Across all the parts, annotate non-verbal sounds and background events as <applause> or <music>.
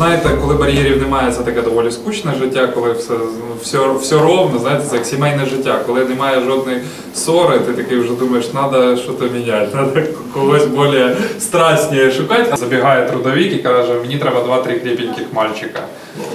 Знаєте, коли бар'єрів немає, це таке доволі скучне життя, коли все, все, все ровно, знаєте, це як сімейне життя. Коли немає жодної ссори, ти такий вже думаєш, треба щось міняти, треба когось більш страстніше шукати. Забігає трудовик і каже, мені треба два-три крепеньких мальчика.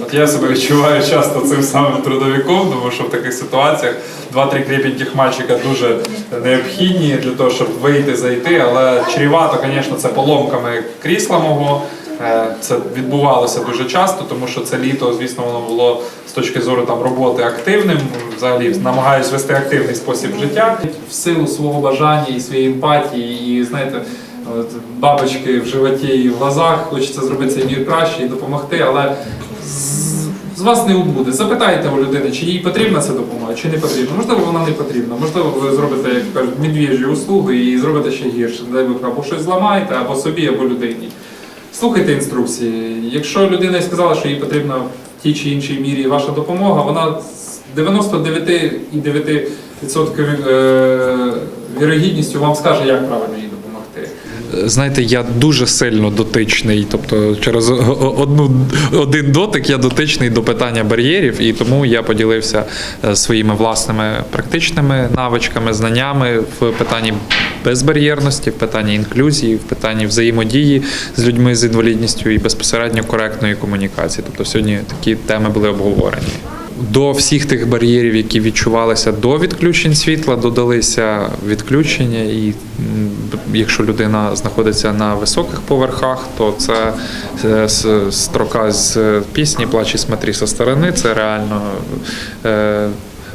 От я себе відчуваю часто цим самим трудовиком, тому що в таких ситуаціях два-три крепеньких мальчика дуже необхідні для того, щоб вийти, зайти, але чрівато, звісно, це поломками крісла мого. Е, Це відбувалося дуже часто, тому що це літо, звісно, воно було з точки зору там роботи активним. Взагалі намагаюсь вести активний спосіб життя в силу свого бажання і своєї емпатії, і знаєте, бабочки в животі і в глазах. Хочеться зробити цей мір краще і допомогти, але з- вас не убуде. Запитайте у людини, чи їй потрібна ця допомога, чи не потрібна. Можливо, вона не потрібна. Можливо, ви зробите, як кажуть, медвіжі услуги і зробите ще гірше. Де ви або щось зламаєте, або собі, або людині. Слухайте інструкції. Якщо людина сказала, що їй потрібна в тій чи іншій мірі ваша допомога, вона з 99,9% е, вірогідністю вам скаже, як правильно допомогти. Знаєте, я дуже сильно дотичний, тобто через одну один дотик я дотичний до питання бар'єрів, і тому я поділився е, своїми власними практичними навичками, знаннями в питанні безбар'єрності, в питанні інклюзії, в питанні взаємодії з людьми з інвалідністю і безпосередньо коректної комунікації. Тобто сьогодні такі теми були обговорені. До всіх тих бар'єрів, які відчувалися до відключень світла, додалися відключення, і якщо людина знаходиться на високих поверхах, то це е, строка з пісні Плач і смотри со сторони. Це реально.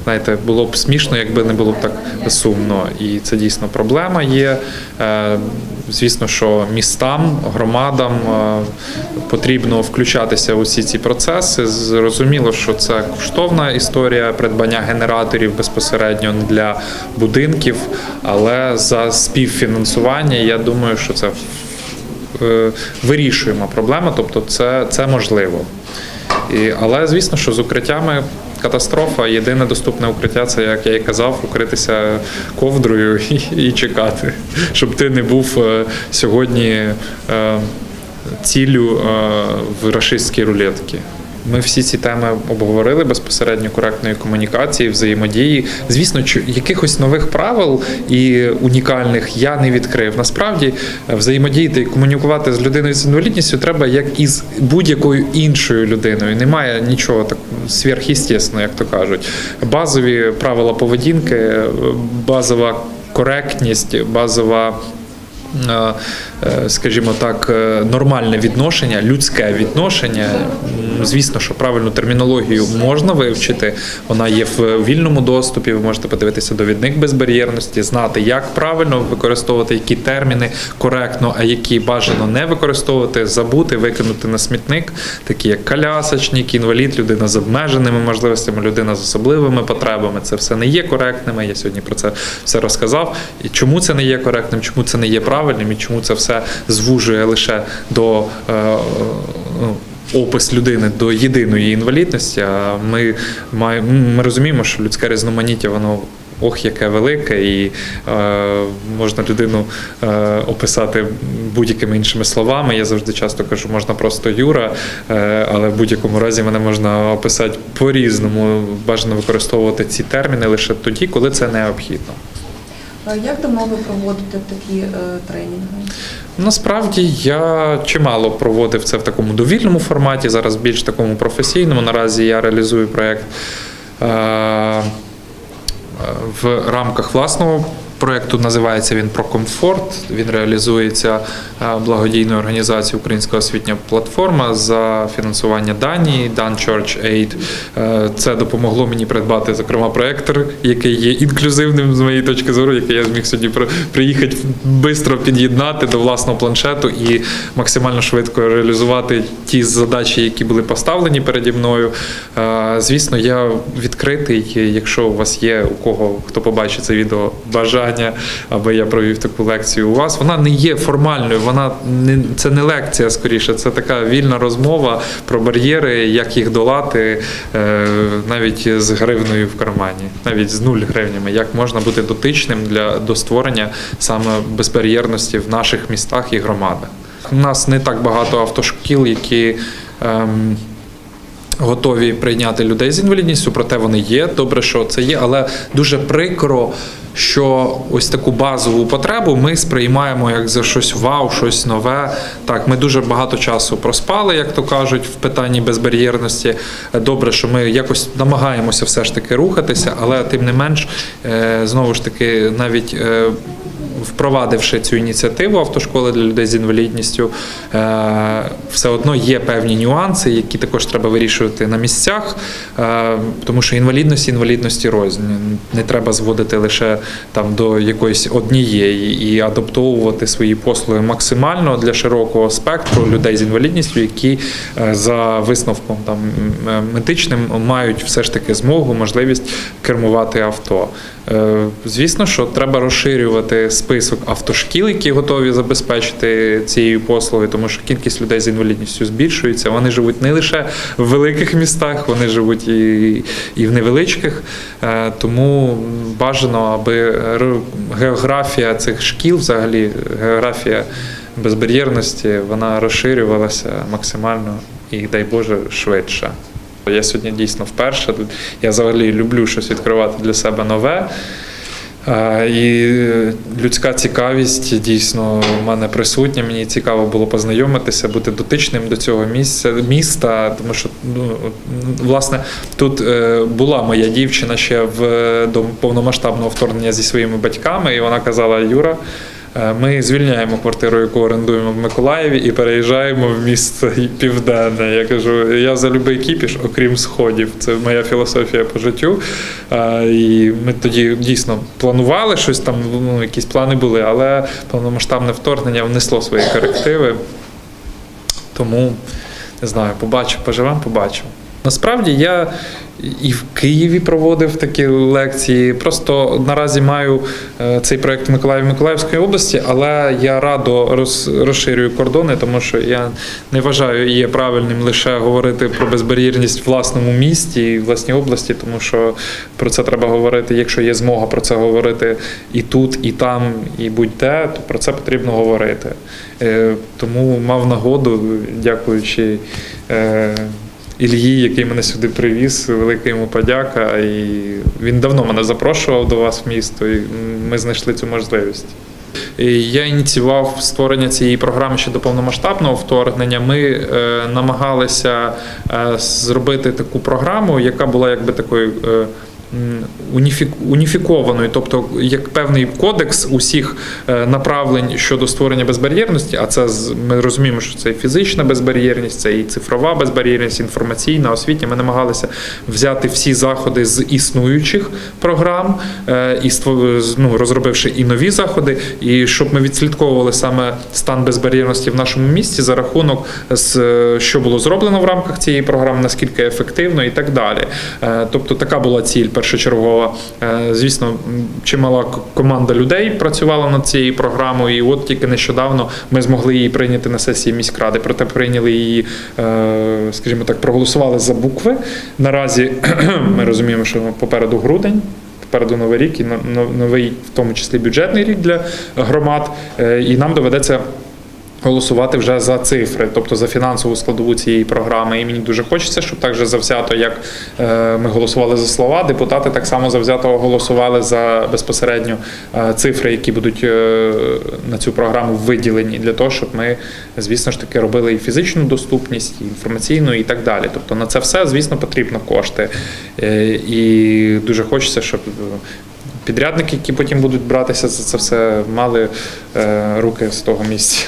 Знаєте, було б смішно, якби не було б так сумно, і це дійсно проблема є. Е, Звісно, що містам, громадам е, потрібно включатися у всі ці процеси. Зрозуміло, що це коштовна історія придбання генераторів безпосередньо для будинків, але за співфінансування я думаю, що це е, вирішуємо проблема, тобто це, це можливо. І, але звісно, що з укриттями катастрофа. Єдине доступне укриття це, як я і казав, укритися ковдрою <laughs> і, і чекати, щоб ти не був е, сьогодні е, ціллю е, в рашистській рулетці. Ми всі ці теми обговорили безпосередньо коректної комунікації, взаємодії. Звісно, якихось нових правил і унікальних я не відкрив. Насправді е, взаємодіяти і комунікувати з людиною з інвалідністю треба як і з будь-якою іншою людиною. Немає нічого так сверхъестественного, як то кажуть. Базові правила поведінки, е, базова коректність, базова. Е, е, Скажімо так, е, нормальне відношення, людське відношення. Звісно, що правильну термінологію можна вивчити. Вона є в вільному доступі. Ви можете подивитися довідник безбар'єрності, знати, як правильно використовувати які терміни коректно, а які бажано не використовувати, забути, викинути на смітник, такі як колясочник, інвалід, людина з обмеженими можливостями, людина з особливими потребами. Це все не є коректними. Я сьогодні про це все розказав. І чому це не є коректним, чому це не є правильним, і чому це все звужує лише до. ну, Опис людини до єдиної інвалідності. А ми маємо ми розуміємо, що людське різноманіття воно ох, яке велике, і е, можна людину е, описати будь-якими іншими словами. Я завжди часто кажу, можна просто Юра, е, але в будь-якому разі мене можна описати по-різному. Бажано використовувати ці терміни лише тоді, коли це необхідно. Як давно ви проводите такі е, тренінги? Насправді я чимало проводив це в такому довільному форматі, зараз більш такому професійному. Наразі я реалізую проєкт е, в рамках власного проєкту. Називається він про комфорт. Він реалізується е, благодійною організацією Українська освітня платформа за фінансування Данії Dan Church Aid. Це допомогло мені придбати, зокрема, проектор, який є інклюзивним з моєї точки зору, який я зміг сьогодні при- приїхати швидко під'єднати до власного планшету і максимально швидко реалізувати ті задачі, які були поставлені переді мною. Е, Звісно, я відкритий, якщо у вас є у кого хто побачить це відео бажання, аби я провів таку лекцію у вас. Вона не є формальною, вона не це не лекція скоріше, це така вільна розмова про бар'єри, як їх долати, е, навіть з гривною в кармані, навіть з нуль гривнями, як можна бути дотичним для до створення саме безбар'єрності в наших містах і громадах. У нас не так багато автошкіл, які ем, готові прийняти людей з інвалідністю, проте вони є. Добре, що це є, але дуже прикро, що ось таку базову потребу ми сприймаємо як за щось вау, щось нове. Так, ми дуже багато часу проспали, як то кажуть, в питанні безбар'єрності. Добре, що ми якось намагаємося все ж таки рухатися, але тим не менш, е, знову ж таки, навіть. Впровадивши цю ініціативу автошколи для людей з інвалідністю, е, все одно є певні нюанси, які також треба вирішувати на місцях, е, тому що інвалідність інвалідності рознь. Не треба зводити лише там до якоїсь однієї і адаптовувати свої послуги максимально для широкого спектру людей з інвалідністю, які е, за висновком там медичним мають все ж таки змогу, можливість кермувати авто. Звісно, що треба розширювати список автошкіл, які готові забезпечити цією послугою, тому що кількість людей з інвалідністю збільшується. Вони живуть не лише в великих містах, вони живуть і, і в невеличких. Е, Тому бажано, аби географія цих шкіл, взагалі географія безбар'єрності, вона розширювалася максимально і, дай Боже, швидше. Я сьогодні дійсно вперше. Я взагалі люблю щось відкривати для себе нове. Е, І людська цікавість дійсно в мене присутня. Мені цікаво було познайомитися, бути дотичним до цього місця міста. Тому що ну власне тут е, була моя дівчина ще в до повномасштабного вторгнення зі своїми батьками, і вона казала: Юра. Е, Ми звільняємо квартиру, яку орендуємо в Миколаєві, і переїжджаємо в місто південне. Я кажу, я за любий кіпіш, окрім сходів. Це моя філософія по життю. Е, І ми тоді дійсно планували щось там, ну якісь плани були, але повномасштабне вторгнення внесло свої корективи. Тому не знаю, побачу, поживемо, побачимо. Насправді я і в Києві проводив такі лекції. Просто наразі маю е, цей проект Миколаїв Миколаївської області, але я радо роз, розширюю кордони, тому що я не вважаю є правильним лише говорити про безбар'єрність в власному місті і власній області, тому що про це треба говорити. Якщо є змога про це говорити і тут, і там, і будь-де, то про це потрібно говорити. Е, Тому мав нагоду, дякуючи. Е, Ільї, який мене сюди привіз, велика йому подяка. І він давно мене запрошував до вас в місто, і ми знайшли цю можливість. Я ініціював створення цієї програми ще до повномасштабного вторгнення. Ми е, намагалися е, зробити таку програму, яка була якби такою. Уніфік- уніфікованою, тобто як певний кодекс усіх е, направлень щодо створення безбар'єрності, а це ми розуміємо, що це і фізична безбар'єрність, це і цифрова безбар'єрність, інформаційна, освітня. Ми намагалися взяти всі заходи з існуючих програм е, і ну, розробивши і нові заходи, і щоб ми відслідковували саме стан безбар'єрності в нашому місті за рахунок е, що було зроблено в рамках цієї програми, наскільки ефективно і так далі. Тобто така була ціль першочергова. Е, Звісно, чимала команда людей працювала над цією програмою, і от тільки нещодавно ми змогли її прийняти на сесії міськради. Проте прийняли її, е, скажімо так, проголосували за букви. Наразі <clears throat> ми розуміємо, що попереду грудень. Попереду новий рік і но- но- новий, в тому числі бюджетний рік для громад, Е, і нам доведеться голосувати вже за цифри, тобто за фінансову складову цієї програми. І мені дуже хочеться, щоб так же завзято, як е, ми голосували за слова, депутати так само завзято голосували за безпосередньо е, цифри, які будуть е, на цю програму виділені для того, щоб ми, звісно ж таки, робили і фізичну доступність, і інформаційну, і так далі. Тобто на це все, звісно, потрібно кошти. І дуже хочеться, щоб підрядники, які потім будуть братися за це все, мали е, руки з того місця,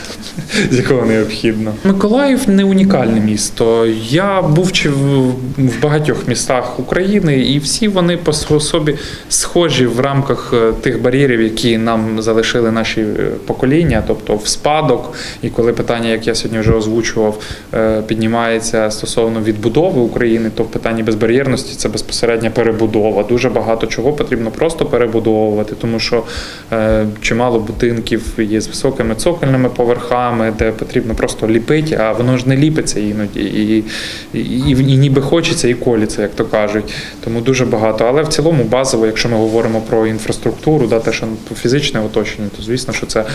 з якого необхідно. Миколаїв не унікальне місто. Я був чи в, багатьох містах України, і всі вони по собі схожі в рамках е, тих бар'єрів, які нам залишили наші е, покоління, тобто в спадок. І коли питання, як я сьогодні вже озвучував, піднімається стосовно відбудови України, то в питанні безбар'єрності це безпосередня перебудова. Дуже багато чого потрібно просто перебудовувати, тому що е, чимало будинків є з високими цокольними поверхами, де потрібно просто ліпити, а воно ж не ліпиться іноді, і, і, і, і ніби хочеться, і коліться, як то кажуть. Тому дуже багато. Але в цілому базово, якщо ми говоримо про інфраструктуру, да, те, що фізичне оточення, то звісно, що це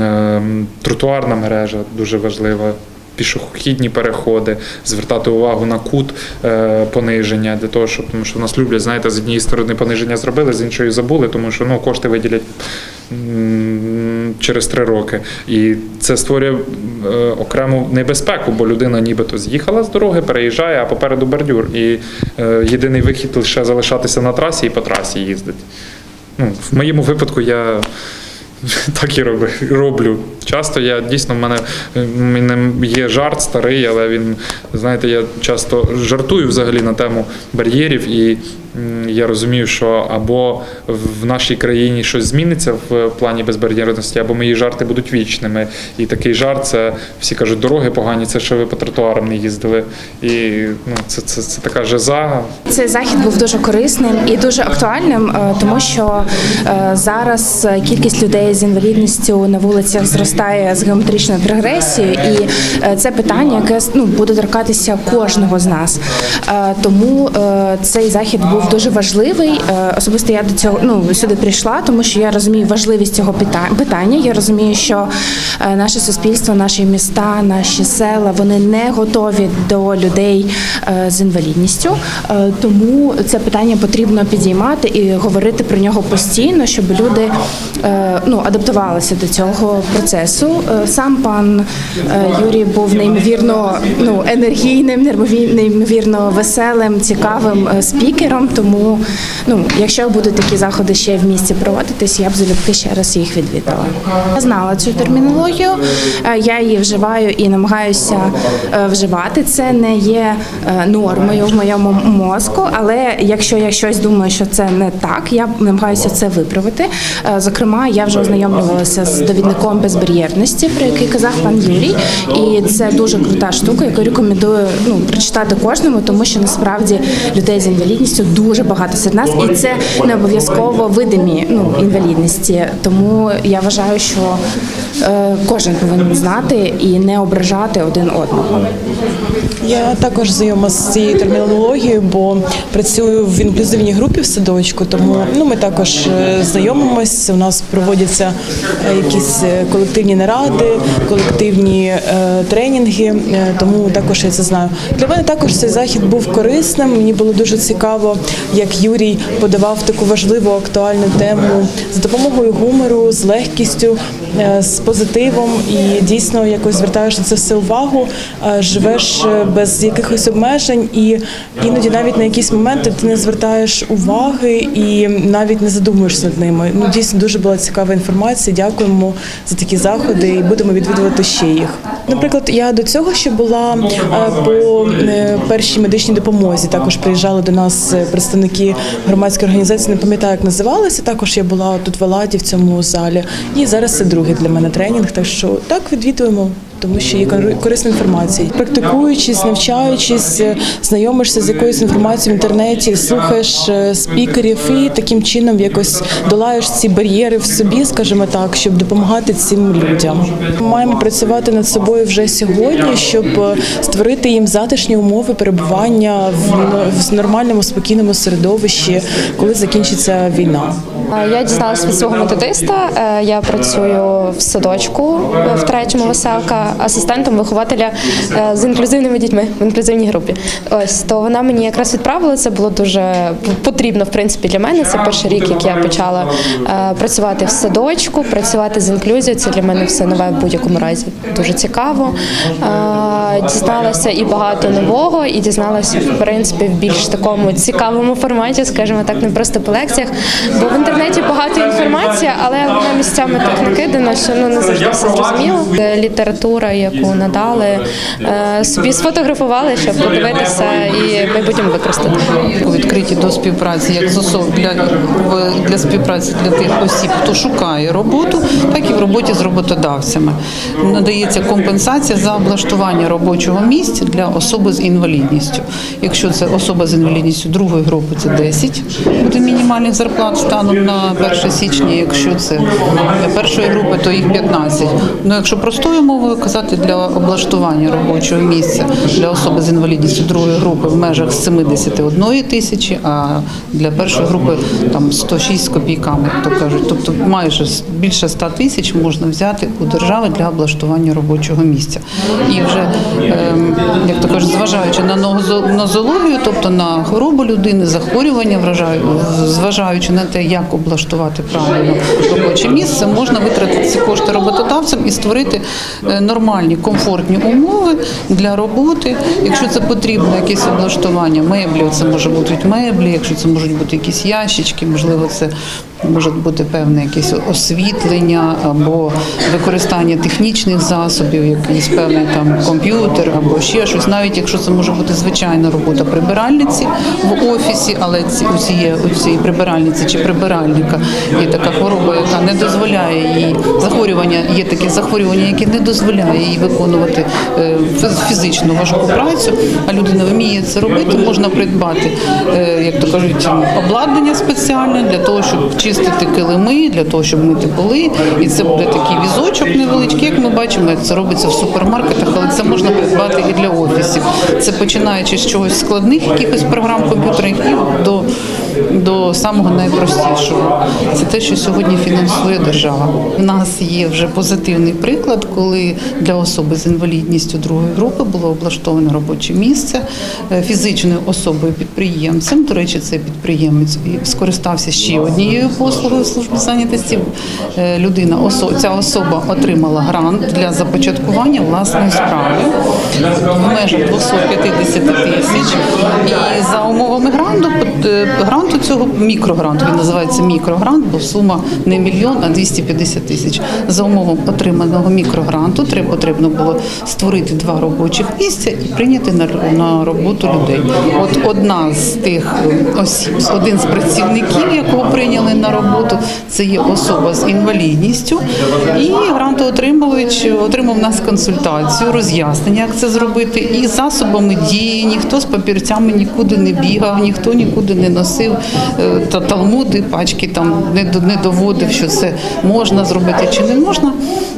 е, тротуарна мережа дуже важлива. Пішохідні переходи, звертати увагу на кут е, пониження для того, щоб тому що нас люблять, знаєте, з однієї сторони пониження зробили, з іншої забули, тому що ну кошти виділять через три роки. І це створює е, окрему небезпеку, бо людина нібито з'їхала з дороги, переїжджає, а попереду бордюр. І е, єдиний вихід лише залишатися на трасі і по трасі їздити. Ну, в моєму випадку я <laughs> так і роби, роблю. Часто я дійсно в мене, в мене є жарт старий, але він, знаєте, я часто жартую взагалі на тему бар'єрів, і я розумію, що або в нашій країні щось зміниться в плані безбар'єрності, або мої жарти будуть вічними. І такий жарт це всі кажуть, дороги погані, це що ви по тротуарам не їздили. І ну, це, це, це така жиза, Цей захід був дуже корисним і дуже актуальним, е, тому що е, зараз кількість людей з інвалідністю на вулицях зростає з геометричною прогресією, і е, це питання, яке ну, буде торкатися кожного з нас. Тому цей захід був дуже важливий. Е, Особисто я до цього ну сюди прийшла, тому що я розумію важливість цього пита- питання. Я розумію, що е, наше суспільство, наші міста, наші села вони не готові до людей е, з інвалідністю. Тому це питання потрібно підіймати і говорити про нього постійно, щоб люди ну, адаптувалися до цього процесу. Сам пан Юрій був неймовірно ну, енергійним, неймові- неймовірно веселим, цікавим спікером. Тому, ну, якщо будуть такі заходи ще в місті проводитись, я б залюбки ще раз їх відвідала. Я знала цю термінологію, е, я її вживаю і намагаюся е, вживати. Це не є е, нормою в моєму мозку, але якщо я щось думаю, що це не так, я намагаюся це виправити. Зокрема, я вже ознайомлювалася з довідником безбар'єрності, про який казав пан Юрій, і це дуже крута штука, яку рекомендую ну прочитати кожному, тому що насправді людей з інвалідністю дуже багато серед нас, і це не обов'язково видимі ну інвалідності. Тому я вважаю, що е, кожен повинен знати і не ображати один одного. Я також знайома з цією термінологією, бо працюю в інклюзивній групі в садочку, тому ну ми також е, знайомимось. У нас проводяться е, якісь е, колективні наради, колективні е, тренінги, тому також я це знаю. Для мене також цей захід був корисним. Мені було дуже цікаво, як Юрій подавав таку важливу актуальну тему з допомогою гумору, з легкістю, е, з позитивом і дійсно якось звертаєш на це все увагу, е, живеш е, без якихось обмежень, і іноді навіть на якісь моменти ти не звертаєш уваги і навіть не задумуєшся над ними. Ну дійсно дуже була цікава інформація. Дякуємо за такі заходи і будемо відвідувати ще їх. Наприклад, я до цього ще була по першій медичній допомозі. Також приїжджали до нас представники громадської організації. Не пам'ятаю, як називалися. Також я була тут в Аладі в цьому залі. І зараз це другий для мене тренінг. Так що так відвідуємо. Тому що є кор- корисна інформація. Практикуючись, навчаючись, е, знайомишся з якоюсь інформацією в інтернеті, слухаєш е, спікерів і таким чином якось долаєш ці бар'єри в собі, скажімо так, щоб допомагати цим людям. Ми маємо працювати над собою вже сьогодні, щоб е, створити їм затишні умови перебування в нормальному спокійному середовищі, коли закінчиться війна. Я дізналася від свого методиста. Я працюю в садочку в третьому веселка асистентом вихователя е, з інклюзивними дітьми в інклюзивній групі. Ось то вона мені якраз відправила. Це було дуже потрібно в принципі для мене. Це перший рік, як я почала е, працювати в садочку, працювати з інклюзією. Це для мене все нове в будь-якому разі. Дуже цікаво. Е, Дізналася і багато нового, і дізналася в принципі в більш такому цікавому форматі, скажімо так, не просто по лекціях. Бо в інтернеті багато інформації, але вона місцями так накидана, що ну не завжди все зрозуміло. Е, Література, яку надали, е, собі сфотографували, щоб подивитися і в майбутньому використати. відкриті до співпраці як з особ для, для співпраці для тих осіб, хто шукає роботу, так і в роботі з роботодавцями. Надається компенсація за облаштування робочого місця для особи з інвалідністю. Якщо це особа з інвалідністю другої групи, це 10 буде мінімальних зарплат станом на 1 січня. Якщо це першої групи, то їх 15. Ну якщо простою мовою сказати, для облаштування робочого місця для особи з інвалідністю другої групи в межах 71 тисячі, а для першої групи там 106 з копійками, то кажуть. Тобто майже більше 100 тисяч можна взяти у держави для облаштування робочого місця. І вже, ем, як то кажуть, зважаючи на нозо- нозологію, тобто на хворобу людини, захворювання, зважаючи на те, як облаштувати правильно робоче місце, можна витратити ці кошти роботодавцям і створити е, нормальні, комфортні умови для роботи. Якщо це потрібно, якесь облаштування меблів, це може бути меблі, якщо це можуть бути якісь ящички, можливо, це може бути певне якесь освітлення або використання технічних засобів, якийсь певний там комп'ютер або ще щось, навіть якщо це може бути звичайна робота прибиральниці в офісі, але ці у цієї прибиральниці чи прибиральника є така хвороба, яка не дозволяє їй захворювання. Є таке захворювання, яке не дозволяє їй виконувати е, фізичну важку працю. А людина вміє це робити. Можна придбати, е, як то кажуть, обладнання спеціальне для того, щоб чистити килими, для того, щоб мити поли. І це буде такий візочок невеличкий, як ми бачимо, як це робиться в супермаркетах, але це можна придбати і для офісів. Це починаючи з чогось складних, якихось програм комп'ютерних і до, до самого найпростішого. Це те, що сьогодні фінансує держава. У нас є вже позитивний приклад, коли для особи з інвалідністю другої групи було облаштоване робоче місце е, фізичною особою підприємцем. До речі, цей підприємець скористався ще однією послугою служби зайнятості. Е, Людина ця особа отримала грант для започаткування власної справи в межах 250 тисяч. І за умовами гранту е, гранту цього мікрогранту він називається мікрогрант, бо сума не мільйон, а 250 тисяч. За умовом отриманого мікрогранту потрібно було створити два робочих місця і прийняти на, роботу людей. От одна з тих осіб, один з працівників, якого прийняли на роботу, це є особа з інвалідністю. І грантоотримувач отримав нас консультацію, роз'яснення, як це зробити, і засобами дії. Ніхто з папірцями нікуди не бігав, ніхто нікуди не носив та талмуди, пачки там не доводив, що це можна зробити чи не можна.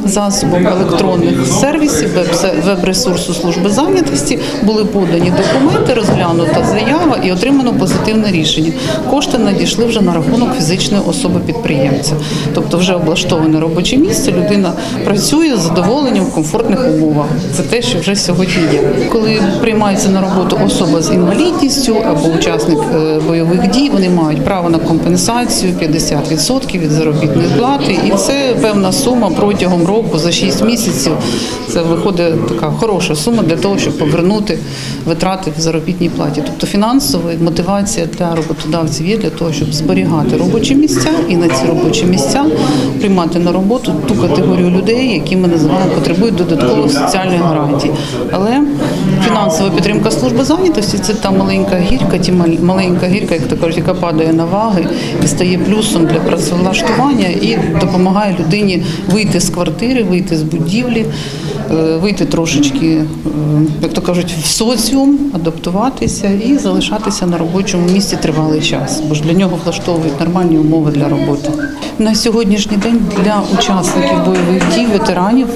Засобом електронних сервісів, веб- веб-ресурсу служби зайнятості були подані документи, розглянута заява і отримано позитивне рішення. Кошти надійшли вже на рахунок фізичної особи підприємця. Тобто вже облаштоване робоче місце, людина працює з задоволенням в комфортних умовах. Це те, що вже сьогодні є. Коли приймається на роботу особа з інвалідністю або учасник е, бойових дій, вони мають право на компенсацію 50% від заробітної плати, і це певна сума протягом року за 6 місяців. Це виходить така хороша сума для того, щоб повернути витрати в заробітній платі. Тобто фінансова мотивація для роботодавців є для того, щоб зберігати робочі місця і на ці робочі місця приймати на роботу ту категорію людей, які ми називаємо потребують додаткових соціальних гарантій. Але фінансова підтримка служби зайнятості це та маленька гірка, ті маленька гірка, як то кажуть, яка падає на ваги і стає плюсом для працевлаштування і допомагає людині вийти з квартири, вийти з будівлі, вийти трошечки, е, як то кажуть, в соціум, адаптуватися і залишатися на робочому місці тривалий час, бо ж для нього влаштовують нормальні умови для роботи. На сьогоднішній день для учасників бойових дій, ветеранів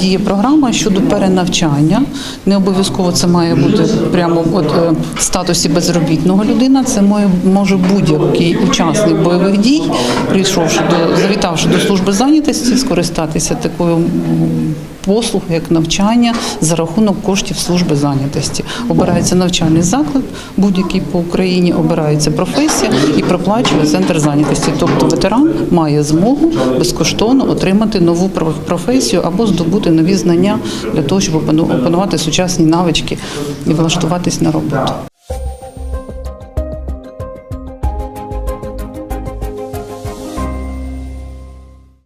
діє програма щодо перенавчання. Не обов'язково це має бути прямо от, е, в статусі безробітного людина. Це може будь-який учасник бойових дій, прийшовши до завітавши до служби зайнятості, скористатися такою м, послугою, як навчання за рахунок коштів служби зайнятості. Обирається навчальний заклад, будь-який по Україні обирається професія і проплачує центр зайнятості. Тобто ветеран має змогу безкоштовно отримати нову про- професію або здобути нові знання для того, щоб опану- опанувати сучасні навички і влаштуватись на роботу.